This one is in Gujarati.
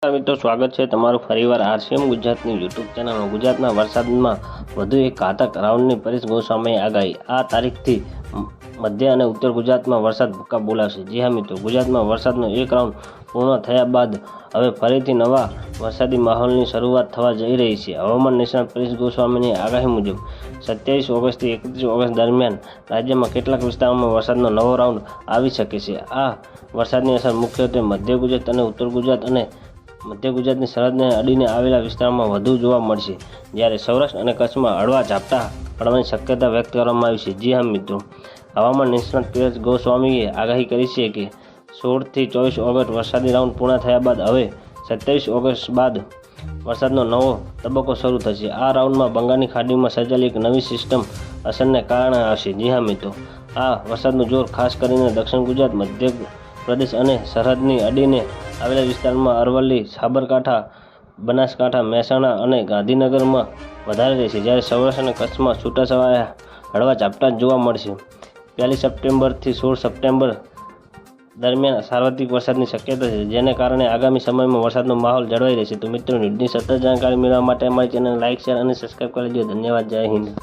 મિત્રો, સ્વાગત છે તમારું ફરીવાર આરસીએમ ગુજરાતની યુટ્યુબ ચેનલમાં. ગુજરાતના વરસાદમાં વધુ એક ઘાતક રાઉન્ડની પરેશ ગોસ્વામીએ આગાહી. આ તારીખથી મધ્ય અને ઉત્તર ગુજરાતમાં વરસાદ ભૂકા બોલાવશે જી હા મિત્રો, ગુજરાતમાં વરસાદનો એક રાઉન્ડ પૂર્ણ થયા બાદ હવે ફરીથી નવા વરસાદી માહોલની શરૂઆત થવા જઈ રહી છે. હવામાન નિષ્ણાત પરેશ ગોસ્વામીની આગાહી મુજબ, સત્યાવીસ ઓગસ્ટથી એકત્રીસ ઓગસ્ટ દરમિયાન રાજ્યમાં કેટલાક વિસ્તારોમાં વરસાદનો નવો રાઉન્ડ આવી શકે છે. આ વરસાદની અસર મુખ્યત્વે મધ્ય ગુજરાત અને ઉત્તર ગુજરાત અને મધ્ય ગુજરાતની સરહદને અડીને આવેલા વિસ્તારોમાં વધુ જોવા મળશે, જ્યારે સૌરાષ્ટ્ર અને કચ્છમાં હળવા ઝાપટા પડવાની શક્યતા વ્યક્ત કરવામાં આવી છે. જી હા, મિત્રો. હવામાન નિષ્ણાત પીએસ ગોસ્વામીએ આગાહી કરી છે કે સોળથી ચોવીસ ઓગસ્ટ વરસાદી રાઉન્ડ પૂર્ણ થયા બાદ હવે સત્યાવીસ ઓગસ્ટ બાદ વરસાદનો નવો તબક્કો શરૂ થશે. આ રાઉન્ડમાં બંગાળની ખાડીમાં સર્જાયેલી એક નવી સિસ્ટમ અસરને કારણે આવશે. જી હા, મિત્રો. આ વરસાદનું જોર ખાસ કરીને દક્ષિણ ગુજરાત મધ્ય પ્રદેશ અને સરહદની અડીને આવેલા વિસ્તારમાં અરવલ્લી, સાબરકાંઠા, બનાસકાંઠા, મહેસાણા અને ગાંધીનગરમાં વધારે રહેશે. જ્યારે સૌરાષ્ટ્ર અને કચ્છમાં છૂટાછવાયા હળવા ઝાપટા જોવા મળશે. પહેલી સપ્ટેમ્બરથી સોળ સપ્ટેમ્બર દરમિયાન સાર્વત્રિક વરસાદની શક્યતા છે, જેને કારણે આગામી સમયમાં વરસાદનો માહોલ જળવાઈ રહેશે. તો મિત્રો, ન્યૂઝની સતત જાણકારી મેળવવા માટે અમારી ચેનલ લાઇક શેર અને સબસ્ક્રાઈબ કરી દો ધન્યવાદ. જય હિન્દ.